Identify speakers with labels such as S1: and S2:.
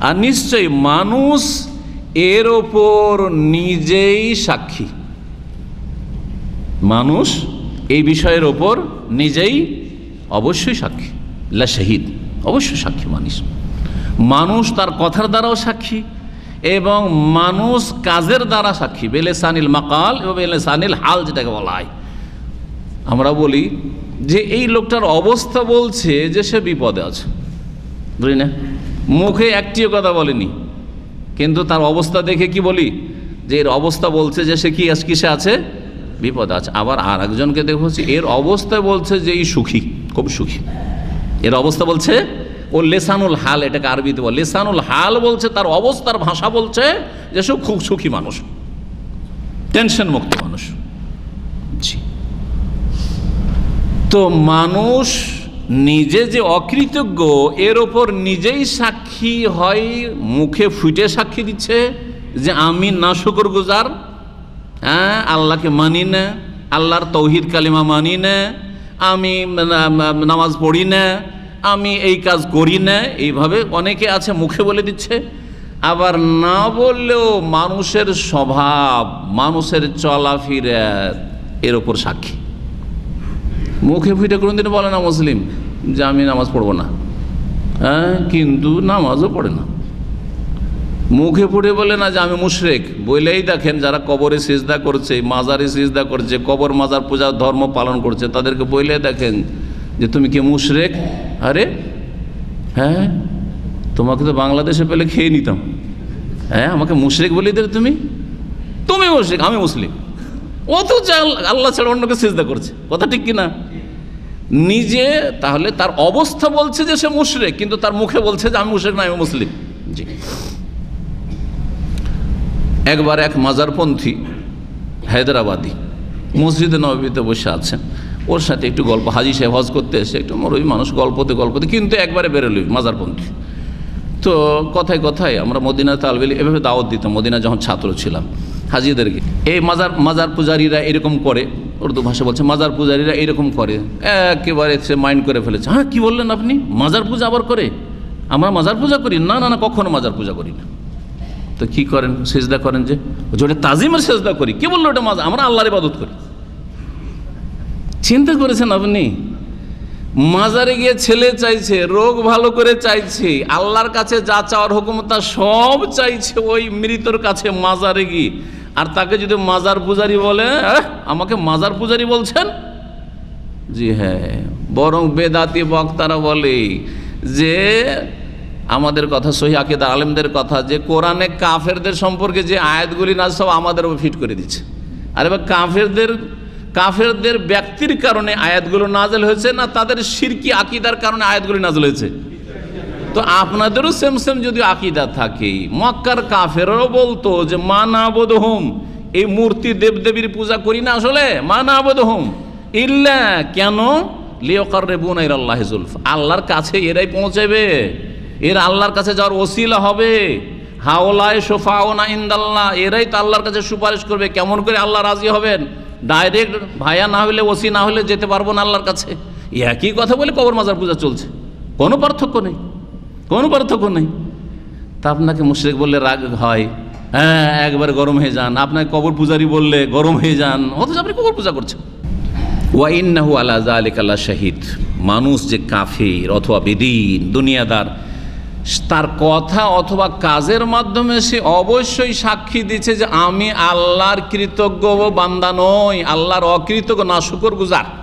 S1: আর নিশ্চয়ই মানুষ এর ওপর নিজেই সাক্ষী। মানুষ এই বিষয়ের ওপর নিজেই অবশ্যই সাক্ষী। লা শহীদ, অবশ্যই সাক্ষী মানুষ। মানুষ তার কথার দ্বারাও সাক্ষী এবং মানুষ কাজের দ্বারা সাক্ষী। বেলেসানিল মাকাল এবং বেলেসানিল হাল যেটাকে বলা হয়। আমরা বলি যে এই লোকটার অবস্থা বলছে যে সে বিপদে আছে। বুঝলি না? মুখে একটিও কথা বলেনি। কিন্তু তার অবস্থা দেখে কি বলি? যে এর অবস্থা বলছে যে সে কি কিসে আছে? বিপদ আছে। আবার আর একজনকে দেখো এর অবস্থা বলছে যে এই সুখী, খুব সুখী। এর অবস্থা বলছে, ও লেসানুল হাল, এটাকে আরবিতে বল। লেসানুল হাল বলছে, তার অবস্থার ভাষা বলছে যে সে খুব সুখী মানুষ। টেনশন মুক্ত মানুষ। জি। তো মানুষ নিজে যে অকৃতজ্ঞ, এর ওপর নিজেই সাক্ষী হয়, মুখে ফুটে সাক্ষী দিচ্ছে যে আমি না শুকর গুজার। হ্যাঁ আল্লাহকে মানি না, আল্লাহর তৌহিদ কালিমা মানি না, আমি নামাজ পড়ি না, আমি এই কাজ করি না। এইভাবে অনেকে আছে মুখে বলে দিচ্ছে। আবার না বললেও মানুষের স্বভাব, মানুষের চলাফেরা এর ওপর সাক্ষী। মুখে ফুটে কোনোদিন বলে না মুসলিম যে আমি নামাজ পড়ব না। হ্যাঁ কিন্তু নামাজও পড়ে না। মুখে ফুটে বলে না যে আমি মুশরেক। বলেই দেখেন যারা কবরে সিজদা করছে, মাজারে সিজদা করছে, কবর, মাজার পূজা, ধর্ম পালন করছে, তাদেরকে বলে দেখেন যে তুমি কি মুশরেক? আরে হ্যাঁ তোমাকে তো বাংলাদেশে পেলে খেয়ে নিতাম। হ্যাঁ আমাকে মুশরেক বলে দিলে তুমি? তুমি মুশরেক, আমি মুসলিম। ও তো আল্লাহ ছাড়া অন্যকে সিজদা করছে। কথা ঠিক কিনা? নিজে, তাহলে তার অবস্থা বলছে যে সে মুশরেক, কিন্তু তার মুখে বলছে যে আমি মুশরেক না, আমি মুসলিম। জি। একবার এক মাজারপন্থী হায়দ্রাবাদি মসজিদে নবীতে বসে আছেন। ওর সাথে একটু গল্প, হাজি সাহেব হজ করতে এসে একটু মরবি মানুষ গল্পতে গল্পতে কিন্তু একবারে বেরোলই মাজারপন্থী। তো কথায় কথায় আমরা মদিনা তালবেলি, এভাবে দাওয়াত দিতাম মদিনা যখন ছাত্র ছিলাম। হাজিদেরকে, এই মাজার মাজার পূজারীরা এরকম করে উর্দু ভাষা বলছে, মাজার পূজারীরা এরকম করে, একেবারে সে মাইন্ড করে ফেলেছে। হ্যাঁ কী বললেন আপনি? মাজার পূজা আবার করে? আমরা মাজার পূজা করি? না না না, কখনো মাজার পূজা করি না। তো কি করেন? সেজদা করেন যে ওটা তাজিমের সেজদা করি। কে বলল ওটা মাজার? আমরা আল্লাহর ইবাদত করি। চিন্তা করেছেন আপনি? মাজারে গিয়ে ছেলে চাইছে, রোগ ভালো করে চাইছে, আল্লাহর কাছে যা চাওয়ার হুকুম তা সব চাইছে, ওই মৃতর কাছে মাজারে গিয়ে। আর তাকে যদি মাজার পূজারি বলে আমাকে মাজার পূজারি বলছেন? জি হ্যাঁ। বরং বেদাতি বক্তারা বলে যে, আমাদের কথা সহি আকিদা, আলেমদের কথা, যে কোরআনে কাফেরদের সম্পর্কে যে আয়াতগুলি না সব আমাদের ফিট করে দিচ্ছে। আর এবার কাফেরদের কাফেরদের ব্যক্তির কারণে আয়াতগুলো নাজেল হয়েছে না তাদের সিরকি আকিদার কারণে আয়াতগুলি নাজেল হয়েছে? তো আপনাদেরও সেম সেম যদি আকিদা থাকে মক্কার কাফেরও বলতো যে, মা না বোধ হোম এই মূর্তি দেবদেবীর পূজা করি না আসলে। মা না বোধ হোম ইল্লা কেন? লিওকার রে বুনাইর আল্লাহ জুলফ। আল্লাহর কাছে এরাই পৌঁছাবে। এর আল্লাহর কাছে যাওয়ার ওসিলা হবে। হাওলায় সোফাওনা ইন্দাল্লাহ। এরাই তো আল্লাহর কাছে সুপারিশ করবে। কেমন করে আল্লাহ রাজি হবেন? ডাইরেক্ট ভায়া না হলে ওসি না হলে যেতে পারব না আল্লাহর কাছে। একই কথা বলে কবর মাজার পূজা চলছে। কোনো পার্থক্য নেই। কোনো পার্থক্য নেই। তা আপনাকে মুশ্রিক বললে রাগ হয়। হ্যাঁ একবার গরম হয়ে যান। আপনাকে কবর পূজারি বললে গরম হয়ে যান। অথচ আপনি কবর পূজা করছেন। ওয়াইন্নাহু আলা জালিক আল্লাহ শাহিদ। মানুষ যে কাফির অথবা বেদিন, দুনিয়াদার, তার কথা অথবা কাজের মাধ্যমে সে অবশ্যই সাক্ষী দিচ্ছে যে আমি আল্লাহর কৃতজ্ঞ বান্দা নই। আল্লাহর অকৃতজ্ঞ না শুকর গুজার।